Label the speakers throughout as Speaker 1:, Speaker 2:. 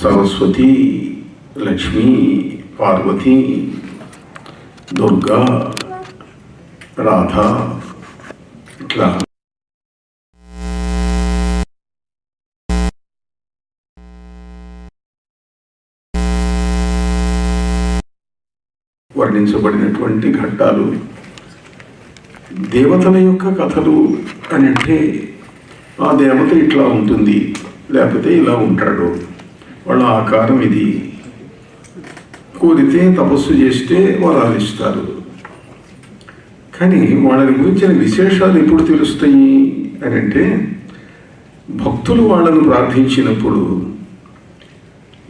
Speaker 1: సరస్వతి లక్ష్మి పార్వతి దుర్గా రాధ ఇట్లా. వర్ణించబడినటువంటి ఘట్టాలు. దేవతల యొక్క కథలు అని అంటే ఆ దేవత ఇట్లా ఉంటుంది లేకపోతే ఇలా ఉంటాడు. వాళ్ళ ఆకారం ఇది. కోరితే తపస్సు చేస్తే వరాలు ఇస్తారు. కానీ వాళ్ళని గురించిన విశేషాలు ఎప్పుడు తెలుస్తాయి అని అంటే భక్తులు వాళ్ళను ప్రార్థించినప్పుడు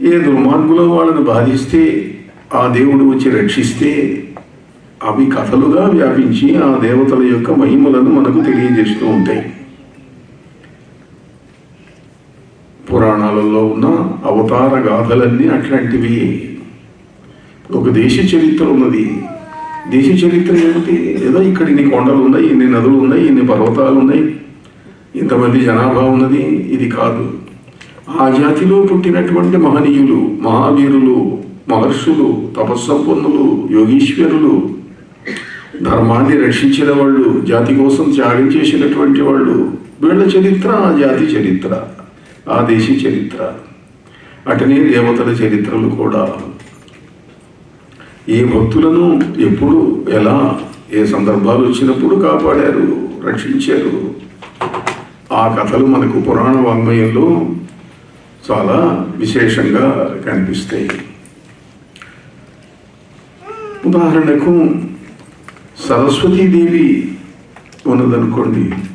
Speaker 1: ఏ దుర్మార్గులో వాళ్ళను బాధిస్తే ఆ దేవుడు వచ్చి రక్షిస్తే అవి కథలుగా వ్యాపించి ఆ దేవతల యొక్క మహిమలను మనకు తెలియజేస్తూ ఉంటాయి. పురాణాలలో ఉన్న అవతార గాథలన్నీ అట్లాంటివి. ఒక దేశ చరిత్ర ఉన్నది. దేశ చరిత్ర ఏమిటి? ఏదో ఇక్కడ ఇన్ని కొండలు ఉన్నాయి ఇన్ని నదులు ఉన్నాయి ఇన్ని పర్వతాలు ఉన్నాయి. ఇంతమంది జనాభా ఉన్నది. ఇది కాదు. ఆ జాతిలో పుట్టినటువంటి మహనీయులు మహావీరులు మహర్షులు తపస్సంపన్నులు యోగీశ్వరులు ధర్మాన్ని రక్షించిన వాళ్ళు జాతి కోసం త్యాగం చేసినటువంటి వాళ్ళు వీళ్ళ చరిత్ర ఆ జాతి చరిత్ర. ఆ దేశీ చరిత్ర అటనే దేవతల చరిత్రలు కూడా. ఏ భక్తులను ఎప్పుడు ఎలా ఏ సందర్భాలు వచ్చినప్పుడు కాపాడారు రక్షించారు? ఆ కథలు మనకు పురాణ వాంగ్మయంలో చాలా విశేషంగా కనిపిస్తాయి. ఉదాహరణకు సరస్వతీదేవి ఉన్నదనుకోండి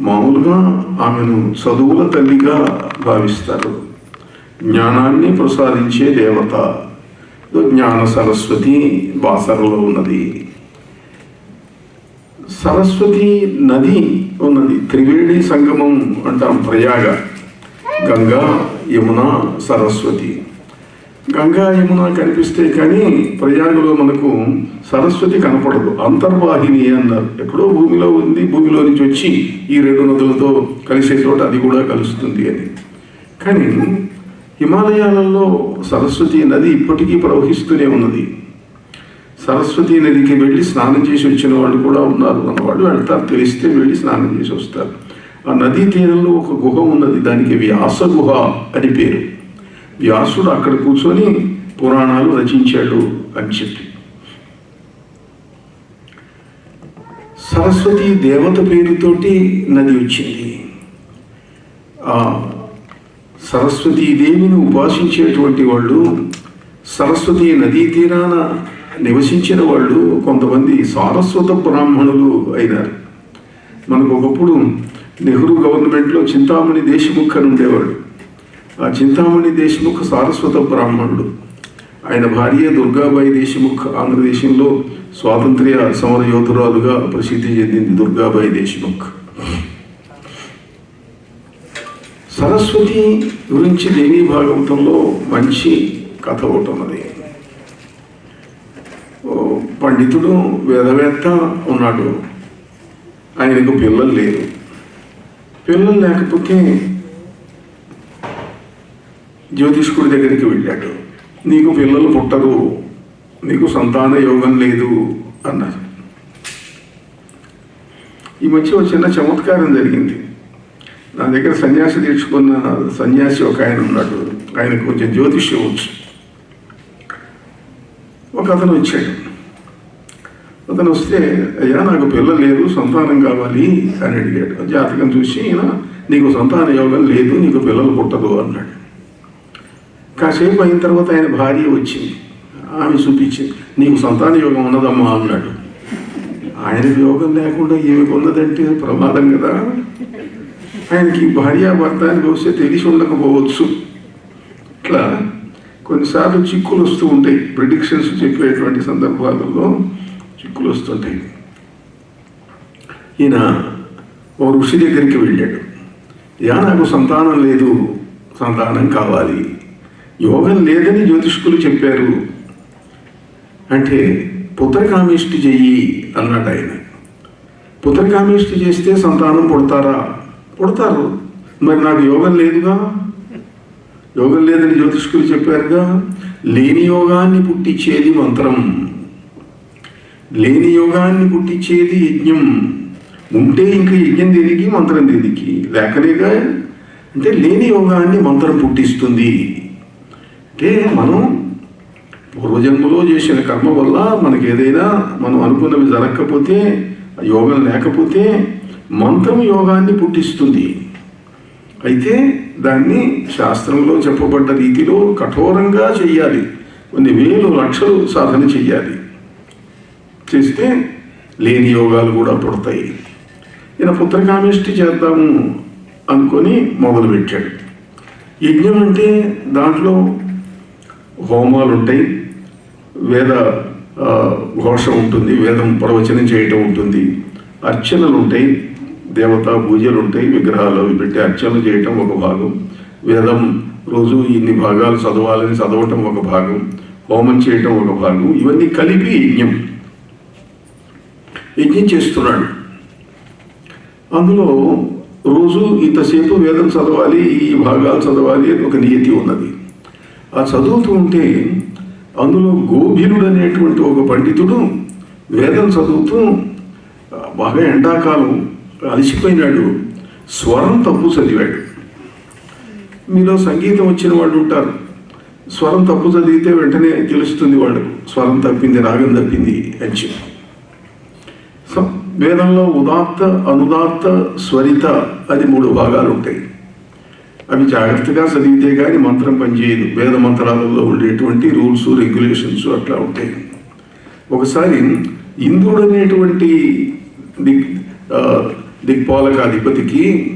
Speaker 1: మామూలుగా ఆమెను చదువుల తల్లిగా భావిస్తారు. జ్ఞానాన్ని ప్రసాదించే దేవత. జ్ఞాన సరస్వతి బాసరలో ఉన్నది. సరస్వతి నది ఉన్నది. త్రివేణి సంగమం అంటాం ప్రయాగ. గంగా యమున సరస్వతి. గంగా యమున కనిపిస్తే కానీ ప్రయాగలో మనకు సరస్వతి కనపడదు అంతర్వాహిని అన్నారు. ఎక్కడో భూమిలో ఉంది భూమిలో నుంచి వచ్చి ఈ రెండు నదులతో కలిసే చోట అది కూడా కలుస్తుంది అని. కానీ హిమాలయాలలో సరస్వతి నది ఇప్పటికీ ప్రవహిస్తూనే ఉన్నది. సరస్వతి నదికి వెళ్ళి స్నానం చేసి వచ్చిన వాళ్ళు కూడా ఉన్నారు. అన్నవాళ్ళు వెళ్తారు తెలిస్తే వెళ్ళి స్నానం చేసి వస్తారు. ఆ నదీ తీరంలో ఒక గుహ ఉన్నది దానికి వ్యాస గుహ అని పేరు. వ్యాసుడు అక్కడ కూర్చొని పురాణాలు రచించాడు అని చెప్పి. సరస్వతి దేవత పేరుతోటి నది వచ్చింది. ఆ సరస్వతీదేవిని ఉపాసించేటువంటి వాళ్ళు సరస్వతి నదీ తీరాన నివసించిన వాళ్ళు కొంతమంది సారస్వత బ్రాహ్మణులు అయినారు. మనకు ఒకప్పుడు నెహ్రూ గవర్నమెంట్లో చింతామణి దేశముఖ్ అని ఉండేవాడు. ఆ చింతామణి దేశముఖ సారస్వత బ్రాహ్మణుడు. ఆయన భార్య దుర్గాబాయి దేశముఖ్ ఆంధ్రదేశంలో స్వాతంత్ర్య సమర యోధురాలుగా ప్రసిద్ధి చెందింది దుర్గాబాయి దేశముఖ్. సరస్వతి గురించి దేవీ భాగవతంలో మంచి కథ ఒకటి ఉన్నది. పండితుడు వేదవేత్త ఉన్నాడు. ఆయనకు పిల్లలు లేరు. పిల్లలు లేకపోతే జ్యోతిష్కుడి దగ్గరికి వెళ్ళాడు. నీకు పిల్లలు పుట్టరు నీకు సంతాన యోగం లేదు అన్నారు ఈ మధ్య ఒక చిన్న చమత్కారం జరిగింది. నా దగ్గర సన్యాసి తీర్చుకున్న సన్యాసి ఒక ఆయన ఉన్నాడు. ఆయనకు కొంచెం జ్యోతిష్యం వచ్చు. ఒక అతను వచ్చాడు. అతను వస్తే అయ్యా నాకు పిల్లలు లేదు సంతానం కావాలి అని అడిగాడు. జాతకం చూసి ఈయన నీకు సంతాన యోగం లేదు నీకు పిల్లలు పుట్టదు అన్నాడు. కాసేపు అయిన తర్వాత ఆయన భార్య వచ్చింది. ఆమె చూపించింది. నీకు సంతాన యోగం ఉన్నదమ్మా అన్నాడు. ఆయన యోగం లేకుండా ఏమి ఉన్నదంటే ప్రమాదం కదా. ఆయనకి భార్య భర్త అని బహుశా తెలిసి ఉండకపోవచ్చు. ఇట్లా కొన్నిసార్లు చిక్కులు వస్తూ ఉంటాయి. ప్రిడిక్షన్స్ చెప్పేటువంటి సందర్భాలలో చిక్కులు వస్తుంటాయి. ఈయన ఓ ఋషి దగ్గరికి వెళ్ళాడు. యా నాకు సంతానం లేదు. సంతానం కావాలి. యోగం లేదని జ్యోతిష్కులు చెప్పారు. అంటే పుత్రకామిష్టి చెయ్యి అన్నాడు ఆయన. పుత్రకామిష్టి చేస్తే సంతానం పుడతారా? పుడతారు. మరి నాకు యోగం లేదుగా? యోగం లేదని జ్యోతిష్కులు చెప్పారుగా లేని యోగాన్ని పుట్టించేది మంత్రం. లేని యోగాన్ని పుట్టించేది యజ్ఞం. ఉంటే ఇంకా యజ్ఞం దేనికి? మంత్రం దేనికి? లేకనేగా? అంటే లేని యోగాన్ని మంత్రం పుట్టిస్తుంది. అంటే మనం పూర్వజన్మలో చేసిన కర్మ వల్ల మనకి ఏదైనా మనం అనుకున్నవి జరగకపోతే యోగం లేకపోతే మంత్రం యోగాన్ని పుట్టిస్తుంది. అయితే దాన్ని శాస్త్రంలో చెప్పబడ్డ రీతిలో కఠోరంగా చెయ్యాలి. కొన్ని వేలు లక్షలు సాధన చెయ్యాలి. చేస్తే లేని యోగాలు కూడా పుడతాయి. ఈయన పుత్రకామిష్టి చేద్దాము అనుకొని మొదలుపెట్టాడు. యజ్ఞం అంటే దాంట్లో హోమాలు ఉంటాయి వేద ఘోషం ఘోష ఉంటుంది వేదం ప్రవచనం చేయటం ఉంటుంది. అర్చనలు ఉంటాయి దేవతా పూజలు ఉంటాయి విగ్రహాలు అవి పెట్టి అర్చనలు చేయటం ఒక భాగం. వేదం రోజు ఇన్ని భాగాలు చదవాలని చదవటం ఒక భాగం. హోమం చేయటం ఒక భాగం. ఇవన్నీ కలిపి యజ్ఞం. యజ్ఞం చేస్తున్నాడు. అందులో రోజు ఇంతసేపు వేదం చదవాలి ఈ భాగాలు చదవాలి అని ఒక నియతి ఉన్నది. ఆ చదువుతూ ఉంటే అందులో గోభిలుడు అనేటువంటి ఒక పండితుడు వేదం చదువుతూ బాగా ఎండాకాలం అలసిపోయినాడు స్వరం తప్పు చదివాడు. మీలో సంగీతం వచ్చిన వాళ్ళు ఉంటారు. స్వరం తప్పు చదివితే వెంటనే తెలుస్తుంది వాళ్ళు స్వరం తప్పింది రాగం తప్పింది అని చెప్పి. సో వేదంలో ఉదాత్త అనుదాత్త స్వరిత అది మూడు భాగాలు ఉంటాయి. అవి జాగ్రత్తగా చదివితే కానీ మంత్రం పనిచేయదు. వేద మంత్రాలలో ఉండేటువంటి రూల్స్ రెగ్యులేషన్స్ అట్లా ఉంటాయి. ఒకసారి ఇంద్రుడు అనేటువంటి దిక్ ఆ, దిక్పాలక అధిపతికి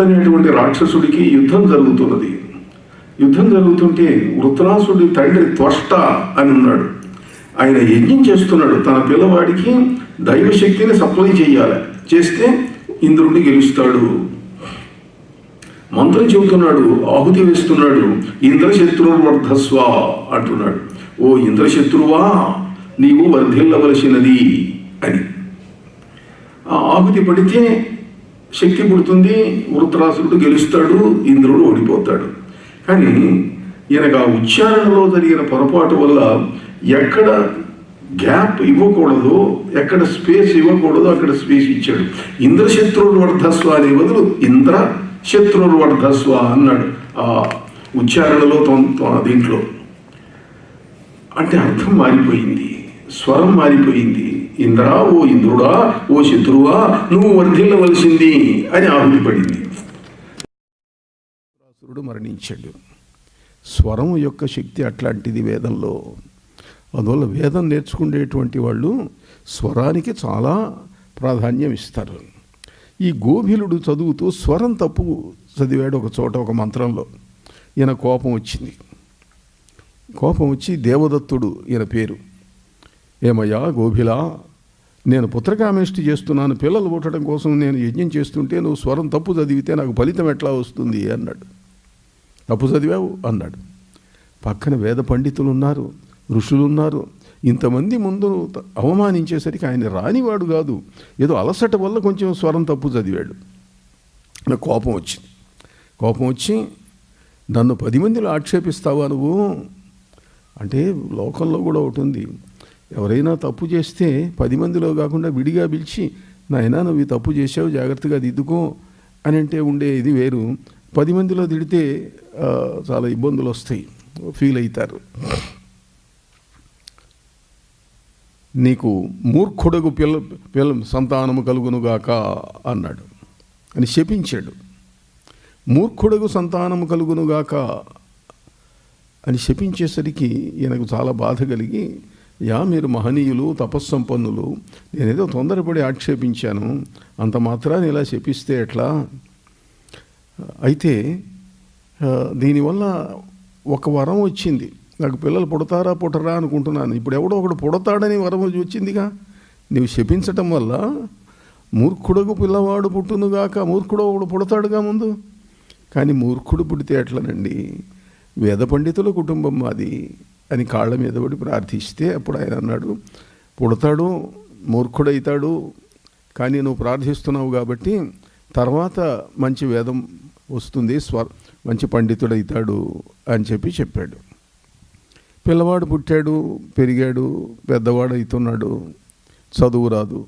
Speaker 1: అనేటువంటి రాక్షసుడికి యుద్ధం జరుగుతున్నది. యుద్ధం జరుగుతుంటే వృత్రాసుడి తండ్రి త్వష్ట అని ఉన్నాడు. ఆయన యజ్ఞం చేస్తున్నాడు. తన పిల్లవాడికి దైవశక్తిని సప్లై చేయాలి. చేస్తే ఇంద్రుడిని గెలుస్తాడు. మంత్రం చెబుతున్నాడు ఆహుతి వేస్తున్నాడు ఇంద్రశత్రువర్ధస్వ అంటున్నాడు. ఓ ఇంద్రశత్రువా నీవు వర్ధిల్లవలసినది అని. ఆ ఆహుతి పడితే శక్తి పుడుతుంది వృత్రాసురుడు గెలుస్తాడు ఇంద్రుడు ఓడిపోతాడు. కానీ ఈయనకు ఆ ఉచ్చారణలో జరిగిన పొరపాటు వల్ల ఎక్కడ గ్యాప్ ఇవ్వకూడదు ఎక్కడ స్పేస్ ఇవ్వకూడదు అక్కడ స్పేస్ ఇచ్చాడు. ఇంద్రశత్రుడు వర్ధస్వ అనే బదులు ఇంద్ర శత్రువులు వర్ధస్వ అన్నాడు ఆ ఉచ్చారణలో తొం- దీంట్లో. అంటే అర్థం మారిపోయింది. స్వరం మారిపోయింది. ఇంద్రా ఓ ఇంద్రుడా ఓ శత్రువా నువ్వు వర్ధిల్లవలసింది అని ఆహుతి పడింది మరణించాడు. స్వరం యొక్క శక్తి అట్లాంటిది వేదంలో. అందువల్ల వేదం నేర్చుకునేటువంటి వాళ్ళు స్వరానికి చాలా ప్రాధాన్యం ఇస్తారు. ఈ గోభిలుడు చదువుతూ స్వరం తప్పు చదివాడు ఒక చోట ఒక మంత్రంలో. ఈయన కోపం వచ్చింది. కోపం వచ్చి దేవదత్తుడు ఈయన పేరు. ఏమయ్యా గోభిలా నేను పుత్రకామేష్టి చేస్తున్నాను పిల్లలు పుట్టడం కోసం నేను యజ్ఞం చేస్తుంటే నువ్వు స్వరం తప్పు చదివితే నాకు ఫలితం ఎట్లా వస్తుంది అన్నాడు. తప్పు చదివావు? అన్నాడు. పక్కన వేద పండితులు ఉన్నారు ఋషులు ఉన్నారు ఇంతమంది ముందు అవమానించేసరికి ఆయన రానివాడు కాదు. ఏదో అలసట వల్ల కొంచెం స్వరం తప్పు చదివాడు. నాకు కోపం వచ్చింది. కోపం వచ్చి నన్ను పది మందిలో ఆక్షేపిస్తావా నువ్వు? అంటే లోకంలో కూడా ఒకటి ఉంది. ఎవరైనా తప్పు చేస్తే పది మందిలో కాకుండా విడిగా పిలిచి నాయనా నువ్వు ఈ తప్పు చేసావు జాగ్రత్తగా దిద్దుకో అని అంటే ఉండే ఇది వేరు. పది మందిలో తిడితే చాలా ఇబ్బందులు వస్తాయి. ఫీల్ అవుతారు. నీకు మూర్ఖుడకు పిల్ల పిల్ల సంతానము కలుగునుగాక అన్నాడు. అని శపించాడు. మూర్ఖుడకు సంతానము కలుగునుగాక అని శపించేసరికి ఈయనకు చాలా బాధ కలిగి యా మీరు మహనీయులు తపస్సంపన్నులు నేనేదో తొందరపడి ఆక్షేపించాను అంత మాత్రాన్ని ఇలా శపిస్తే ఎట్లా? అయితే దీనివల్ల ఒక వరం వచ్చింది. నాకు పిల్లలు పుడతారా పుట్టరా అనుకుంటున్నాను. ఇప్పుడు ఎవడో ఒకడు పుడతాడని వరం వచ్చిందిగా. నీవు శపించటం వల్ల మూర్ఖుడకు పిల్లవాడు పుట్టునుగాక మూర్ఖుడు ఒకడు పుడతాడుగా ముందు. కానీ మూర్ఖుడు పుడితే ఎట్లనండి? వేద పండితుల కుటుంబం మాది అని కాళ్ళ మీద పడి ప్రార్థిస్తే అప్పుడు ఆయన అన్నాడు పుడతాడు మూర్ఖుడైతాడు కానీ నువ్వు ప్రార్థిస్తున్నావు కాబట్టి తర్వాత మంచి వేదం
Speaker 2: వస్తుంది స్వర్ మంచి పండితుడైతాడు అని చెప్పి చెప్పాడు. పిల్లవాడు పుట్టాడు పెరిగాడు పెద్దవాడు అవుతున్నాడు చదువు రాదు.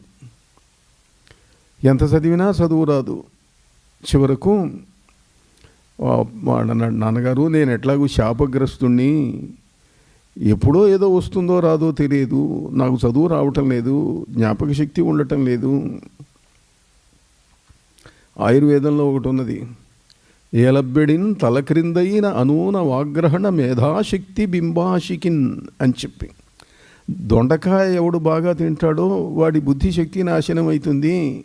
Speaker 2: ఎంత చదివినా చదువు రాదు. చివరకు అన్నాడు నాన్నగారు నేను ఎట్లాగూ శాపగ్రస్తుణ్ణి ఎప్పుడో ఏదో వస్తుందో రాదో తెలియదు. నాకు చదువు రావటం లేదు జ్ఞాపక శక్తి ఉండటం లేదు. ఆయుర్వేదంలో ఒకటి ఉన్నది. ఏలబ్బెడిన్ తల క్రిందైన అనూన వాగ్రహణ మేధాశక్తి బింబాశికిన్ అని చెప్పి. దొండకాయ ఎవడు బాగా తింటాడో వాడి బుద్ధిశక్తి నాశనం అవుతుంది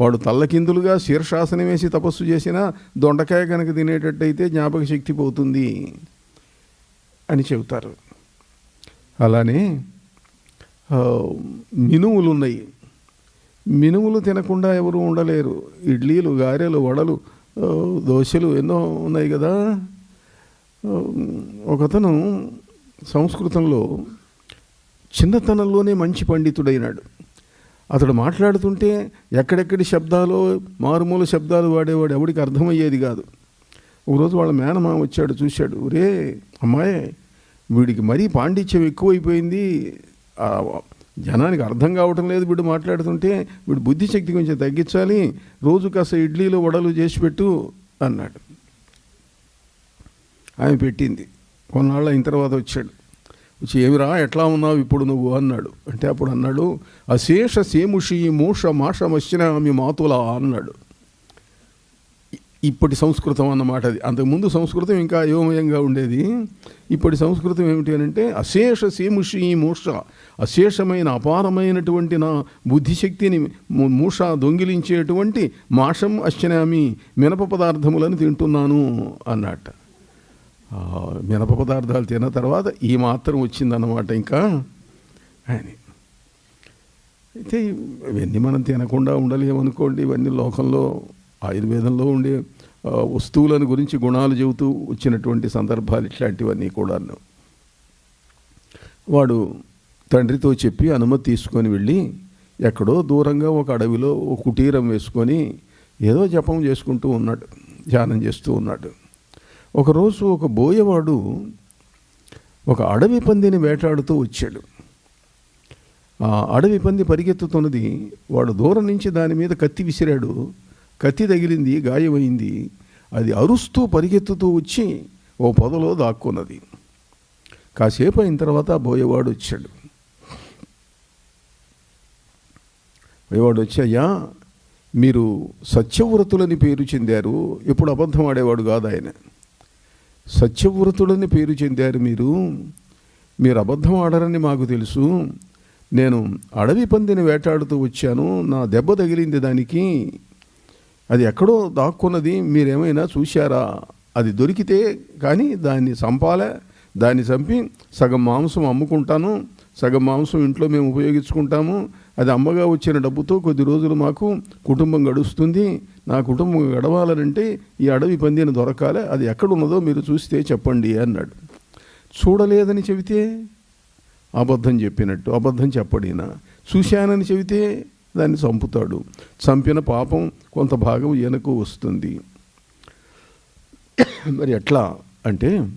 Speaker 2: వాడు తల్లకిందులుగా శీర్షాసనం వేసి తపస్సు చేసినా దొండకాయ కనుక తినేటట్టయితే జ్ఞాపక శక్తి పోతుంది అని చెబుతారు. అలానే మినువులు మినుములు ఉన్నాయి మినుములు తినకుండా ఎవరు ఉండలేరు. ఇడ్లీలు గారెలు వడలు దోశలు ఎన్నో ఉన్నాయి కదా. ఒకతను సంస్కృతంలో చిన్నతనంలోనే మంచి పండితుడైనాడు. అతడు మాట్లాడుతుంటే ఎక్కడెక్కడి శబ్దాలు మారుమూల శబ్దాలు వాడేవాడు ఎవడికి అర్థమయ్యేది కాదు. ఒకరోజు వాళ్ళ మేనమామ వచ్చాడు చూశాడు. రే అమ్మాయి వీడికి మరీ పాండిత్యం ఎక్కువైపోయింది. జనానికి అర్థం కావటం లేదు వీడు మాట్లాడుతుంటే వీడు బుద్ధిశక్తి కొంచెం తగ్గించాలి రోజు కాస్త ఇడ్లీలు వడలు చేసి పెట్టు అన్నాడు. ఆమె పెట్టింది. కొన్నాళ్ళు అయిన తర్వాత వచ్చాడు. వచ్చి ఏమిరా ఎట్లా ఉన్నావు ఇప్పుడు నువ్వు? అన్నాడు. అంటే అప్పుడు అన్నాడు అశేష సేముషి మూష మాష మశ్చినామి మాతుల అన్నాడు. ఇప్పటి సంస్కృతం అన్నమాట అది. అంతకుముందు సంస్కృతం ఇంకా అయోమయంగా ఉండేది. ఇప్పటి సంస్కృతం ఏమిటి అని అంటే అశేష సేముషి మూష అశేషమైన అపారమైనటువంటి నా బుద్ధిశక్తిని మూష దొంగిలించేటువంటి మాషం అశ్చనామి మినప పదార్థములను తింటున్నాను అన్నట్ట. మినప పదార్థాలు తిన్న తర్వాత ఈ మాత్రం వచ్చిందన్నమాట ఇంకా. అని. అయితే ఇవన్నీ మనం తినకుండా ఉండలేమనుకోండి ఇవన్నీ లోకంలో ఆయుర్వేదంలో ఉండే వస్తువులను గురించి గుణాలు చెబుతూ వచ్చినటువంటి సందర్భాలు ఇట్లాంటివన్నీ కూడాను. వాడు తండ్రితో చెప్పి అనుమతి తీసుకొని వెళ్ళి ఎక్కడో దూరంగా ఒక అడవిలో ఒక కుటీరం వేసుకొని ఏదో జపం చేసుకుంటూ ఉన్నాడు ధ్యానం చేస్తూ ఉన్నాడు. ఒకరోజు ఒక బోయవాడు ఒక అడవి పందిని వేటాడుతూ వచ్చాడు. ఆ అడవి పంది పరిగెత్తుతున్నది వాడు దూరం నుంచి దాని మీద కత్తి విసిరాడు. కత్తి తగిలింది గాయమైంది. అది అరుస్తూ పరిగెత్తుతూ వచ్చి ఓ పొదలో దాక్కున్నది. కాసేపు అయిన తర్వాత బోయవాడు వచ్చాడు. బోయవాడు వచ్చి అయ్యా మీరు సత్యవ్రతులని పేరు చెందారు. ఇప్పుడు అబద్ధం ఆడేవాడు కాదు ఆయన. సత్యవ్రతులని పేరు చెందారు మీరు. మీరు అబద్ధం ఆడరని మాకు తెలుసు. నేను అడవి పందిని వేటాడుతూ వచ్చాను. నా దెబ్బ తగిలింది దానికి. అది ఎక్కడో దాక్కున్నది మీరేమైనా చూశారా? అది దొరికితే కానీ దాన్ని చంపాలే దాన్ని చంపి సగం మాంసం అమ్ముకుంటాను సగం మాంసం ఇంట్లో మేము ఉపయోగించుకుంటాము అది అమ్మగా వచ్చిన డబ్బుతో కొద్ది రోజులు మాకు కుటుంబం గడుస్తుంది నా కుటుంబం గడవాలనంటే ఈ అడవి పందిని దొరకాలే అది ఎక్కడున్నదో మీరు చూస్తే చెప్పండి అన్నాడు. చూడలేదని చెబితే అబద్ధం చెప్పినట్టు అబద్ధం చెప్పడినా? చూశానని చెబితే దాన్ని చంపుతాడు. చంపిన పాపం కొంత భాగం ఈయనకు వస్తుంది. మరి ఎట్లా అంటే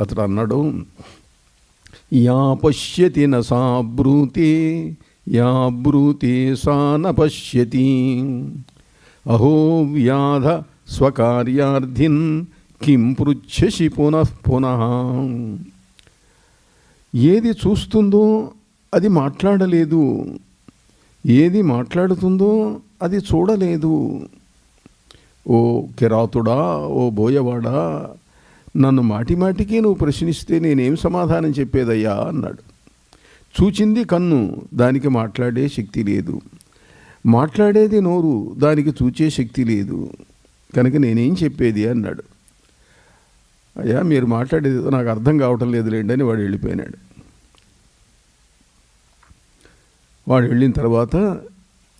Speaker 2: అతడు అన్నాడు యా పశ్యతి న సా యా బ్రూతి సా నశ్యతి పశ్యతి. అహో వ్యాధ స్వకార్యార్థిన్ కిం పృచ్ఛసి పునః పునః. ఏది చూస్తుందో అది మాట్లాడలేదు. ఏది మాట్లాడుతుందో అది చూడలేదు. ఓ కిరాతుడా ఓ బోయవాడా నన్ను మాటి మాటికి నువ్వు ప్రశ్నిస్తే నేనేం సమాధానం చెప్పేదయ్యా అన్నాడు. చూచింది కన్ను దానికి మాట్లాడే శక్తి లేదు. మాట్లాడేది నోరు దానికి చూచే శక్తి లేదు. కనుక నేనేం చెప్పేది అన్నాడు. అయ్యా మీరు మాట్లాడేది నాకు అర్థం కావటం లేదులేండి అని వాడు వెళ్ళిపోయినాడు. వాడు వెళ్ళిన తర్వాత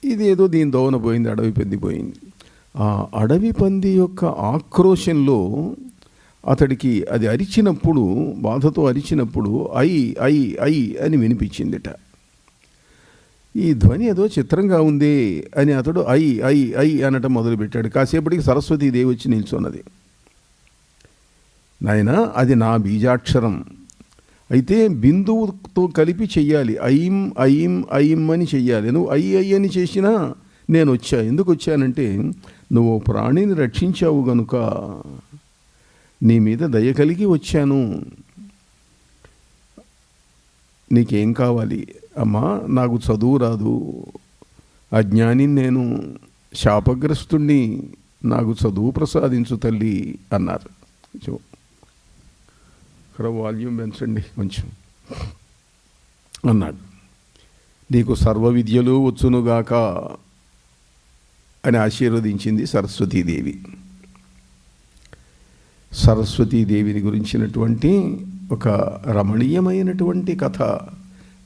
Speaker 2: ఇది ఏదో దీని దోవన పోయింది అడవి పంది పోయింది. ఆ అడవి పంది యొక్క ఆక్రోశంలో అతడికి అది అరిచినప్పుడు బాధతో అరిచినప్పుడు ఐ ఐ ఐ అని వినిపించిందిట. ఈ ధ్వని ఏదో చిత్రంగా ఉంది అని అతడు ఐ ఐ ఐ అనటం మొదలుపెట్టాడు. కాసేపటికి సరస్వతీదేవి వచ్చి నిల్చున్నది. నాయన అది నా బీజాక్షరం. అయితే బిందువుతో కలిపి చెయ్యాలి. ఐం ఐం ఐం అని చెయ్యాలి. నువ్వు ఐ ఐ అని చేసినా నేను వచ్చా. ఎందుకు వచ్చానంటే నువ్వు ప్రాణిని రక్షించావు గనుక నీ మీద దయ కలిగి వచ్చాను. నీకేం కావాలి? అమ్మా నాకు చదువు రాదు. అజ్ఞాని నేను. శాపగ్రస్తుణ్ణి నాకు చదువు ప్రసాదించు తల్లి అన్నారు. చూ ఇక్కడ వాల్యూమ్ పెంచండి కొంచెం. అన్నాడు. నీకు సర్వ విద్యలు వచ్చునుగాక అని ఆశీర్వదించింది సరస్వతీదేవి. సరస్వతీదేవిని గురించినటువంటి ఒక రమణీయమైనటువంటి కథ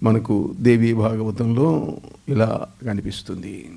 Speaker 2: మనకు దేవీ భాగవతంలో ఇలా కనిపిస్తుంది.